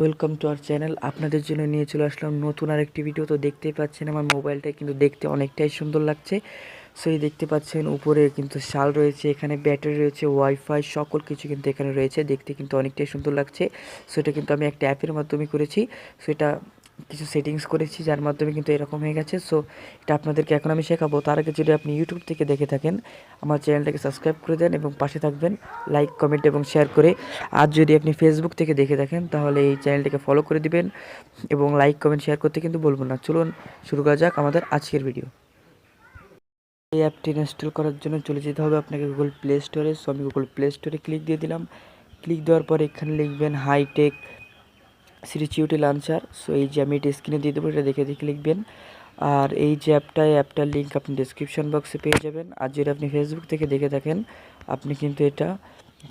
Welcome to our channel. আপনাদের জন্য নিয়ে চলে আসলাম নতুন আর একটি ভিডিও। তো দেখতেই পাচ্ছেন আমার মোবাইলটা কিন্তু দেখতে অনেকটাই সুন্দর লাগছে। সো এই দেখতে পাচ্ছেন উপরে কিন্তু শাল রয়েছে, এখানে ব্যাটারি রয়েছে, ওয়াইফাই, সকল কিছু কিন্তু এখানে রয়েছে। দেখতে কিন্তু অনেকটাই সুন্দর লাগছে। সো এটা কিন্তু আমি একটা অ্যাপের মাধ্যমে করেছি। সো এটা কিছু সেটিংস করেছি, যার মাধ্যমে কিন্তু এরকম হয়ে গেছে। সো এটা আপনাদেরকে এখন আমি শেখাবো। তার আগে যদি আপনি ইউটিউব থেকে দেখে থাকেন, আমার চ্যানেলটাকে সাবস্ক্রাইব করে দেন এবং পাশে থাকবেন লাইক কমেন্ট এবং শেয়ার করে। আর যদি আপনি ফেসবুক থেকে দেখে থাকেন, তাহলে এই চ্যানেলটাকে ফলো করে দিবেন এবং লাইক কমেন্ট শেয়ার করতে কিন্তু বলব না। চলুন, শুরু করা যাক আমাদের আজকের ভিডিও এই অ্যাপটি ইনস্টল করার জন্য চলে যেতে হবে আপনাকে গুগল প্লে স্টোরে সো আমি গুগল প্লে স্টোরে ক্লিক দিয়ে দিলাম। ক্লিক দেওয়ার পর এখানে লিখবেন হাইটেক সিরিচিউটি লাঞ্চার সো এই যে আমি এটা স্ক্রিনে দিয়ে দেবো, এটা দেখে দেখে লিখবেন। আর এই যে অ্যাপটায় অ্যাপটার লিঙ্ক আপনি ডিসক্রিপশন বক্সে পেয়ে যাবেন। আর যদি আপনি ফেসবুক থেকে দেখে থাকেন, আপনি কিন্তু এটা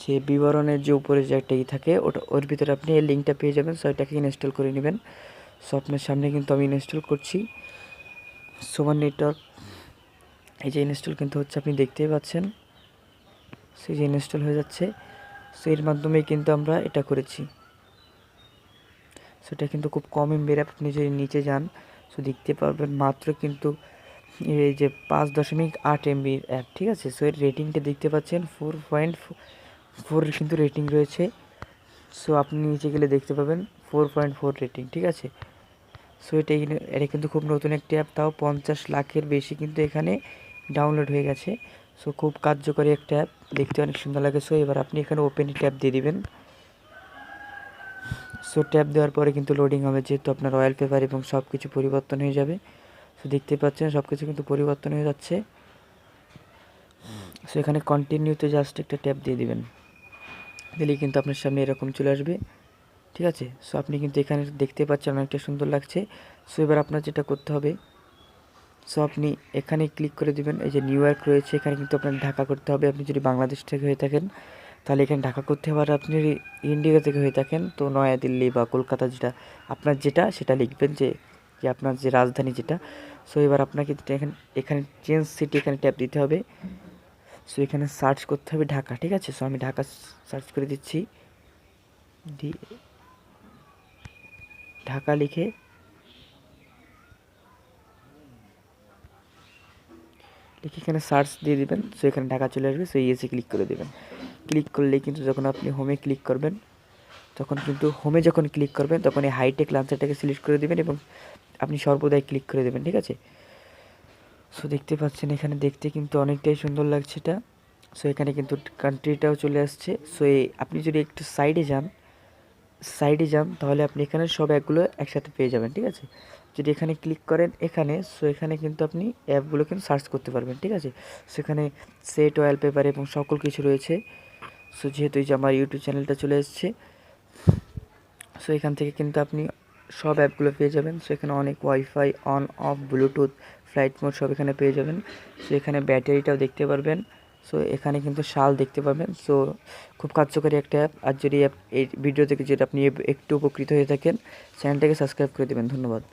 যে বিবরণের যে উপরে যে একটা ই থাকে, ওটা, ওর ভিতরে আপনি এই লিঙ্কটা পেয়ে যাবেন সো এটাকে ইনস্টল করে নেবেন। সো আপনার সামনে কিন্তু আমি ইনস্টল করছি। সোমান নেটওয়ার্ক এই যে ইনস্টল কিন্তু হচ্ছে, আপনি দেখতেই পাচ্ছেন। সেই যে ইনস্টল হয়ে যাচ্ছে। সো এর মাধ্যমেই কিন্তু আমরা এটা করেছি। সেটা কিন্তু খুব কম এমবির আপনি যদি নিচে যান সো দেখতে পারবেন মাত্র কিন্তু এই যে পাঁচ দশমিক আট এমবির অ্যাপ ঠিক আছে? সো এর রেটিংটা দেখতে পাচ্ছেন ফোর পয়েন্ট ফোর কিন্তু রেটিং রয়েছে। সো আপনি নিচে গেলে দেখতে পাবেন ফোর পয়েন্ট ফোর রেটিং ঠিক আছে? সো এটা এটা কিন্তু খুব নতুন একটি অ্যাপ তাও পঞ্চাশ লাখের বেশি কিন্তু এখানে ডাউনলোড হয়ে গেছে। সো খুব কার্যকরী একটা অ্যাপ দেখতে অনেক সুন্দর লাগে। সো এবার আপনি এখানে ওপেন ট্যাপ দিয়ে দিবেন। সো ট্যাপ দেওয়ার পরে কিন্তু লোডিং হবে যেহেতু আপনার অয়েল পেপার এবং সব কিছু পরিবর্তন হয়ে যাবে। সো দেখতে পাচ্ছেন সব কিছু কিন্তু পরিবর্তন হয়ে যাচ্ছে। সো এখানে কন্টিনিউতে জাস্ট একটা ট্যাপ দিয়ে দিবেন। দিলেই কিন্তু আপনার সামনে এরকম চলে আসবে। ঠিক আছে? সো আপনি কিন্তু এখানে দেখতে পাচ্ছেন অনেকটা সুন্দর লাগছে। সো এবার আপনার যেটা করতে হবে সো আপনি এখানে ক্লিক করে দিবেন। এই যে নিউ ইয়র্ক রয়েছে, এখানে কিন্তু আপনার ঢাকা করতে হবে। আপনি যদি বাংলাদেশ থেকে হয়ে থাকেন তাহলে এখানে ঢাকা করতে হবে। আর আপনি ইন্ডিয়া থেকে হয়ে থাকেন তো নয়াদিল্লি বা কলকাতা যেটা, আপনার যেটা, সেটা লিখবেন যে যে আপনার যে রাজধানী যেটা। সো এবার আপনাকে এখানে এখানে চেঞ্জ সিটি এখানে ট্যাপ দিতে হবে। সো এখানে সার্চ করতে হবে ঢাকা, ঠিক আছে? সো আমি ঢাকা সার্চ করে দিচ্ছি। ডি ঢাকা লিখে লিখে এখানে সার্চ দিয়ে দেবেন। সো এখানে ঢাকা চলে আসবে। সো ইয়েসে ক্লিক করে দেবেন। ক্লিক করলেই কিন্তু যখন আপনি হোমে ক্লিক করবেন, তখন কিন্তু হোমে যখন ক্লিক করবেন, তখন এই হাইটেক লাঞ্চারটাকে সিলেক্ট করে দেবেন এবং আপনি সর্বদাই ক্লিক করে দেবেন, ঠিক আছে? সো দেখতে পাচ্ছেন এখানে দেখতে কিন্তু অনেকটাই সুন্দর লাগছে এটা। সো এখানে কিন্তু কান্ট্রিটাও চলে আসছে। সো আপনি যদি একটু সাইডে যান সাইডে যান, তাহলে আপনি এখানে সব অ্যাপগুলো একসাথে পেয়ে যাবেন, ঠিক আছে? যদি এখানে ক্লিক করেন এখানে সো এখানে কিন্তু আপনি অ্যাপগুলো কিন্তু সার্চ করতে পারবেন, ঠিক আছে? সেখানে সেট অয়েল পেপার এবং সকল কিছু রয়েছে। সো যেহেতু এই যে আমার ইউটিউব চ্যানেলটা চলে এসছে সো এখান থেকে কিন্তু আপনি সব অ্যাপগুলো পেয়ে যাবেন। সো এখানে অনেক WiFi on off Bluetooth flight mode সব এখানে পেয়ে যাবেন। সো এখানে ব্যাটারিটাও দেখতে পারবেন। সো এখানে কিন্তু শাল দেখতে পাবেন সো খুব কার্যকরী একটা অ্যাপ আর যদি এই ভিডিও থেকে যদি আপনি একটু উপকৃত হয়ে থাকেন চ্যানেলটাকে সাবস্ক্রাইব করে দেবেন। ধন্যবাদ।